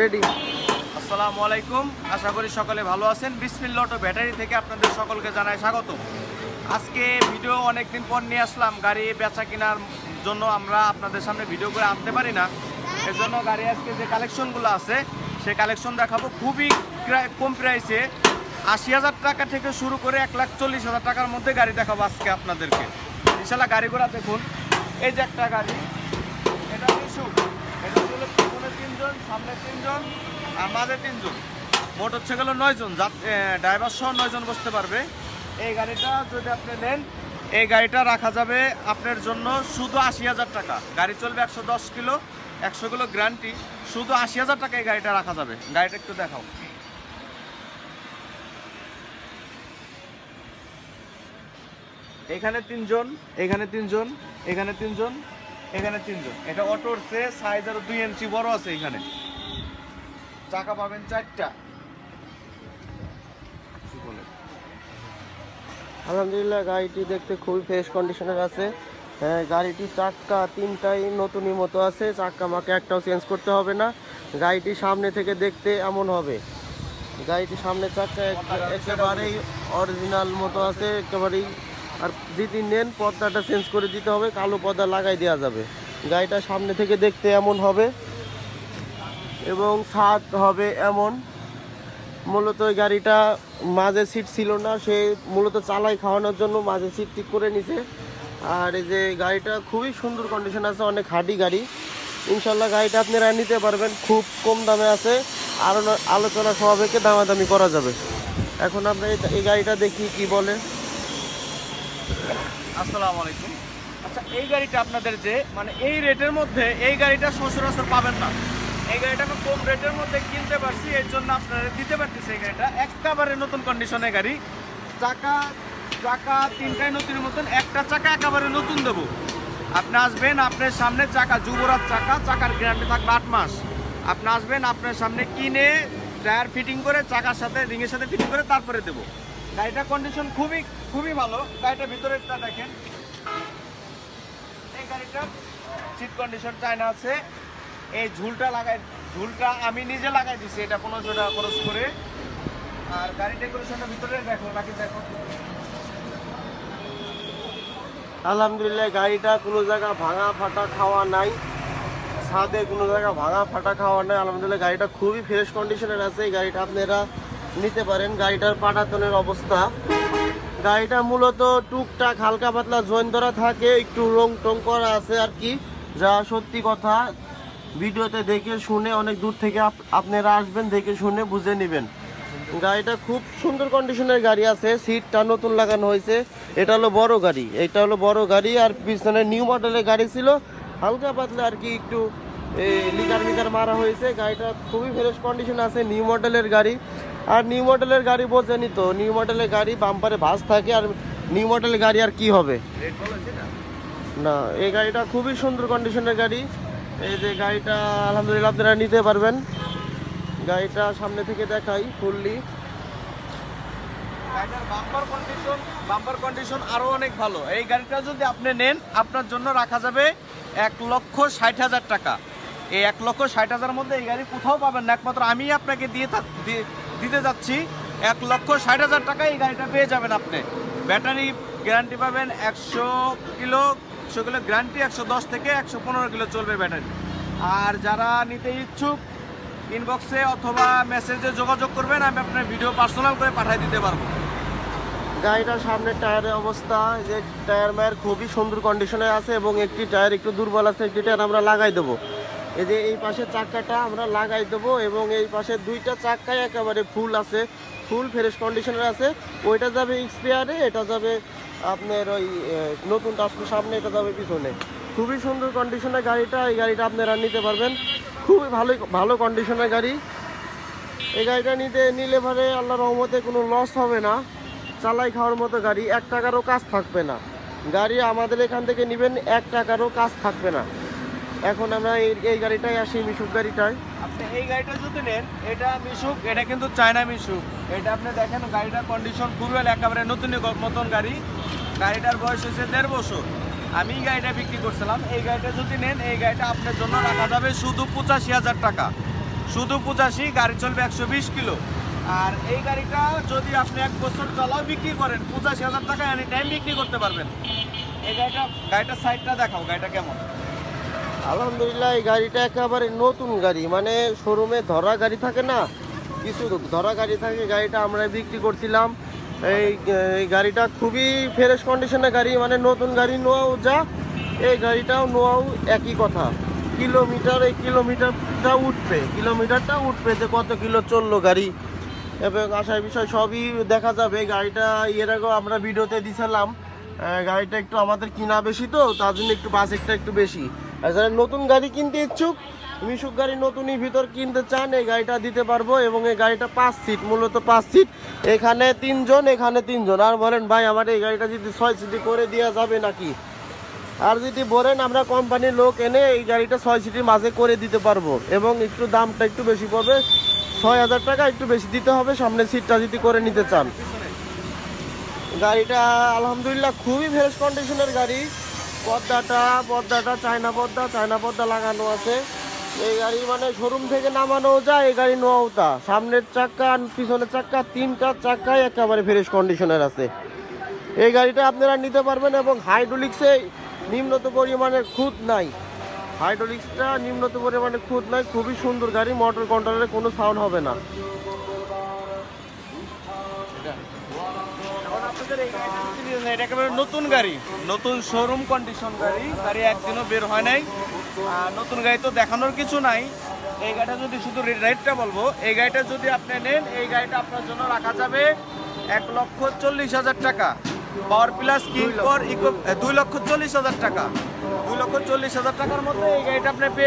Ready আসসালামু আলাইকুম আশা করি সকলে ভালো আছেন। বিসমিল্লা অটো ব্যাটারি থেকে আপনাদের সকলকে জানাই স্বাগত। আজকে ভিডিও অনেকদিন পর নিয়ে আসলাম। গাড়ি বেচা কেনার জন্য আমরা আপনাদের সামনে ভিডিও করে আনতে পারি না। এজন্য গাড়ি আজকে যে কালেকশনগুলো আছে, সেই কালেকশন দেখাবো। খুবই কম প্রাইসে আশি হাজার টাকা থেকে শুরু করে এক লাখ চল্লিশ হাজার টাকার মধ্যে গাড়ি দেখাবো আজকে আপনাদেরকে। ইনশাল্লাহ গাড়িগুলো দেখুন। এই যে একটা গাড়ি। এটা এটা তিনজন, সামনে তিনজন, আর মাঝে তিনজন। মোট হচ্ছে গেল নয়জন। ড্রাইভার সহ নয়জন বসতে পারবে। এই গাড়িটা যদি আপনি নেন, এই গাড়িটা রাখা যাবে আপনার জন্য শুধু আশি হাজার টাকা। গাড়ি চলবে একশো দশ কিলো, একশো কিলো গ্যারান্টি শুধু আশি হাজার টাকা এই গাড়িটা রাখা যাবে। গাড়িটা একটু দেখাও। এখানে তিনজন এখানে তিনজন এখানে তিনজন। এখানে তিনজন। এটা অটোর সে সাইজ আরও দুই ইঞ্চি বড় আছে এখানে। চাকা পাবেন চারটা। আলহামদুলিল্লাহ গাড়িটি দেখতে খুবই ফ্রেশ কন্ডিশনের আছে। হ্যাঁ, গাড়িটির চাক্কা তিনটাই নতুনই মতো আছে। চাক্কা আমাকে একটাও চেঞ্জ করতে হবে না। গাড়িটি সামনে থেকে দেখতে এমন হবে। গাড়িটি সামনে চাক্কা এক- একেবারেই অরিজিনাল মতো আছে একেবারেই আর যদি নেন, পর্দাটা চেঞ্জ করে দিতে হবে, কালো পর্দা লাগাই দেওয়া যাবে। গাড়িটা সামনে থেকে দেখতে এমন হবে এবং ছাদ হবে এমন। মূলত ওই গাড়িটা মাঝে সিট ছিল না, সে মূলত চালাই খাওয়ানোর জন্য মাঝে সিট ঠিক করে নিছে। আর এই যে গাড়িটা খুবই সুন্দর কন্ডিশন আছে, অনেক হাডি গাড়ি। ইনশাল্লাহ গাড়িটা আপনারা নিতে পারবেন, খুব কম দামে আছে। আরও আলোচনা সবাইকে দামাদামি করা যাবে। এখন আমরা এই গাড়িটা দেখি কি বলে। আসসালামু আলাইকুম আচ্ছা এই গাড়িটা আপনাদের যে মানে এই রেটের মধ্যে এই গাড়িটা সচরাচর পাবেন না। এই গাড়িটা আমি কম রেটের মধ্যে কিনতে পারছি, এর জন্য আপনারা দিতে পারতেছি এই গাড়িটা। একেবারে নতুন কন্ডিশনের গাড়ি। চাকা চাকা তিনটাই নতুনের মতন, একটা চাকা একেবারে নতুন দেবো। আপনি আসবেন, আপনার সামনে চাকা, যুবরাজ চাকা, চাকার গ্যারান্টি থাকবে আট মাস। আপনি আসবেন, আপনার সামনে কিনে টায়ার ফিটিং করে, চাকার সাথে রিংয়ের সাথে ফিটিং করে, তারপরে দেবো। গাড়িটার কন্ডিশন খুবই খুবই ভালো। গাড়িটার ভিতরেরটা দেখেন। এই গাড়িটার সিট কন্ডিশন চায়না আছে। এই ঝুলটা লাগাই, ঝুলটা আমি নিজে লাগাই দিছি, এটা পনেরোশো টাকা খরচ করে। আর গাড়ি ডেকোরেশনটা ভিতরে দেখো, বাকি দেখো। আলহামদুলিল্লাহ, গাড়িটা কোনো জায়গা ভাঙা ফাটা খাওয়া নাই। ছাদে কোনো জায়গা ভাঙা ফাটা খাওয়া নাই। আলহামদুলিল্লাহ, গাড়িটা খুবই ফ্রেশ কন্ডিশনের আছে। এই গাড়িটা আপনারা নিতে পারেন। গাড়িটার পাটাতনের অবস্থা। গাড়িটা মূলত টুকটাক হালকা পাতলা জয়েন ধরা থাকে, একটু রং টং করা আছে আর কি। যা সত্যি কথা, ভিডিওতে দেখে শুনে অনেক দূর থেকে আপ- আপনারা আসবেন, দেখে শুনে বুঝে নেবেন। গাড়িটা খুব সুন্দর কন্ডিশনের গাড়ি আছে সিটটা নতুন লাগানো হয়েছে। এটা হলো বড় গাড়ি, এটা হলো বড় গাড়ি আর পিছনে নিউ মডেলের গাড়ি ছিল। হালকা পাতলা আর কি, একটু লিটার মিটার মারা হয়েছে। গাড়িটা খুবই ফ্রেশ কন্ডিশন আছে নিউ মডেলের গাড়ি। আর নিউ মডেলের গাড়ি বোঝেনি তো। নিউ মডেলের গাড়ি বাম্পারে ভাঁজ থাকে আর নিউ মডেলের গাড়ি আর কি হবে? না, এই গাড়িটা খুবই সুন্দর কন্ডিশনের গাড়ি। এই যে গাড়িটা, আলহামদুলিল্লাহ আপনারা নিতে পারবেন। গাড়িটা সামনে থেকে দেখাই fully bumper condition bumper condition আরও অনেক ভালো। এই গাড়িটা যদি আপনি নেন, আপনার জন্য রাখা যাবে এক লক্ষ ষাট হাজার টাকা। এই এক লক্ষ ষাট হাজার মধ্যে এই গাড়ি কোথাও পাবেন না। একমাত্র আমি আপনাকে দিয়ে- দিতে যাচ্ছি। এক লক্ষ ষাট হাজার টাকায় এই গাড়িটা পেয়ে যাবেন আপনি। ব্যাটারি গ্যারান্টি পাবেন একশো কিলো একশো কিলো গ্যারান্টি, একশো দশ থেকে একশো পনেরো কিলো চলবে ব্যাটারি। আর যারা নিতে ইচ্ছুক ইনবক্সে অথবা মেসেজে যোগাযোগ করবেন, আমি আপনার ভিডিও পার্সোনাল করে পাঠিয়ে দিতে পারব। গাড়িটার সামনের টায়ারের অবস্থা যে টায়ার মায়ের খুবই সুন্দর কন্ডিশনে আছে এবং একটি টায়ার একটু দুর্বল আছে, একটি টায়ার আমরা লাগাই দেবো। এই যে এই পাশে চাক্কাটা আমরা লাগাই দেবো এবং এই পাশে দুইটা চাক্কাই একেবারে ফুল আছে, ফুল ফ্রেশ কন্ডিশনের আছে। ওইটা যাবে এক্সপিয়ারে এটা যাবে আপনার ওই নতুন আসলে সামনে, এটা যাবে পিছনে। খুবই সুন্দর কন্ডিশনের গাড়িটা, এই গাড়িটা আপনারা নিতে পারবেন। খুবই ভালো ভালো কন্ডিশনের গাড়ি। এই গাড়িটা নিতে, নিলে পরে আল্লাহ রহমতে কোনো লস হবে না। চালাই খাওয়ার মতো গাড়ি, এক টাকারও কাজ থাকবে না। গাড়ি আমাদের এখান থেকে নেবেন, এক টাকারও কাজ থাকবে না। এখন আমরা এই এই গাড়িটাই আসি, মিশুক গাড়িটায়। আপনি এই গাড়িটা যদি নেন, এটা মিশুক, এটা কিন্তু চায়না মিশুক। এটা আপনি দেখেন, গাড়িটার কন্ডিশন খুবই একেবারে নতুন মতন গাড়ি। গাড়িটার বয়স হয়েছে দেড় বছর। আমি এই গাড়িটা বিক্রি করছিলাম। এই গাড়িটা যদি নেন, এই গাড়িটা আপনার জন্য রাখা যাবে শুধু পঁচাশি হাজার টাকা। শুধু পঁচাশি, গাড়ি চলবে একশো বিশ কিলো। আর এই গাড়িটা যদি আপনি এক বছর চলাও, বিক্রি করেন, পঁচাশি হাজার টাকা এনি টাইম বিক্রি করতে পারবেন। এই গাড়িটা গাড়িটার সাইডটা দেখাও, গাড়িটা কেমন? আলহামদুলিল্লাহ, এই গাড়িটা একেবারে নতুন গাড়ি। মানে শোরুমে ধরা গাড়ি থাকে না, কিছু ধরা গাড়ি থাকে, গাড়িটা আমরা বিক্রি করছিলাম। এই গাড়িটা খুবই ফ্রেশ কন্ডিশনের গাড়ি মানে নতুন গাড়ি, নোয়াও যা, এই গাড়িটাও নোয়াও একই কথা। কিলোমিটার, এই কিলোমিটারটা উঠবে কিলোমিটারটা উঠবে যে কত কিলো চলল গাড়ি। এবং আসার বিষয় সবই দেখা যাবে গাড়িটা এর আগেও আমরা ভিডিওতে দিছিলাম। গাড়িটা একটু আমাদের কিনা বেশি তো, তার জন্য একটু বাজেটটা একটু বেশি। আর যারা নতুন গাড়ি কিনতে ইচ্ছুক, মিশুক গাড়ি নতুনই ভিতর কিনতে চান, এই গাড়িটা দিতে পারব এবং এই গাড়িটা পাঁচ সিট, মূলত পাঁচ সিট। এখানে তিনজন এখানে তিনজন। আর বলেন, ভাই, আমার এই গাড়িটা যদি ছয় সিটি করে দেওয়া যাবে নাকি? আর যদি বলেন, আমরা কোম্পানির লোক এনে এই গাড়িটা ছয় সিটির মাঝে করে দিতে পারব এবং একটু দামটা একটু বেশি পড়বে, ছয় হাজার টাকা একটু বেশি দিতে হবে সামনে সিটটা যদি করে নিতে চান। গাড়িটা আলহামদুলিল্লাহ খুবই ফ্রেশ কন্ডিশনের গাড়ি। পর্দাটা পর্দাটা চায়না পর্দা চায়না পর্দা লাগানো আছে। এই গাড়ি মানে শোরুম থেকে নামানো যায় এই গাড়ি নোয়াও তা। সামনের চাক্কা, পিছনের চাক্কা তিনটা চাক্কায় একেবারে ফ্রেশ কন্ডিশনের আছে। এই গাড়িটা আপনারা নিতে পারবেন এবং হাইড্রোলিক্সে নিম্নত পরিমাণের খুদ নাই। হাইড্রোলিক্সটা নিম্নত পরিমাণে খুদ নাই, খুবই সুন্দর গাড়ি মোটর কন্ট্রোলের কোনো সাউন্ড হবে না। এটা। একেবারে নতুন গাড়ি। নতুন শোরুম কন্ডিশন গাড়ি গাড়ি একদিনও বের হয় নাই। আর নতুন গাড়ি তো দেখানোর কিছু নাই। এই গাড়িটা যদি শুধু রেটটা বলব এই গাড়িটা যদি আপনি নেন এই গাড়িটা আপনার জন্য রাখা যাবে এক লক্ষ চল্লিশ হাজার টাকা। Power plus king for eco দুই লক্ষ চল্লিশ হাজার টাকা। দুই লক্ষ চল্লিশ হাজার টাকার মধ্যে এই গাড়িটা আপনি পেয়ে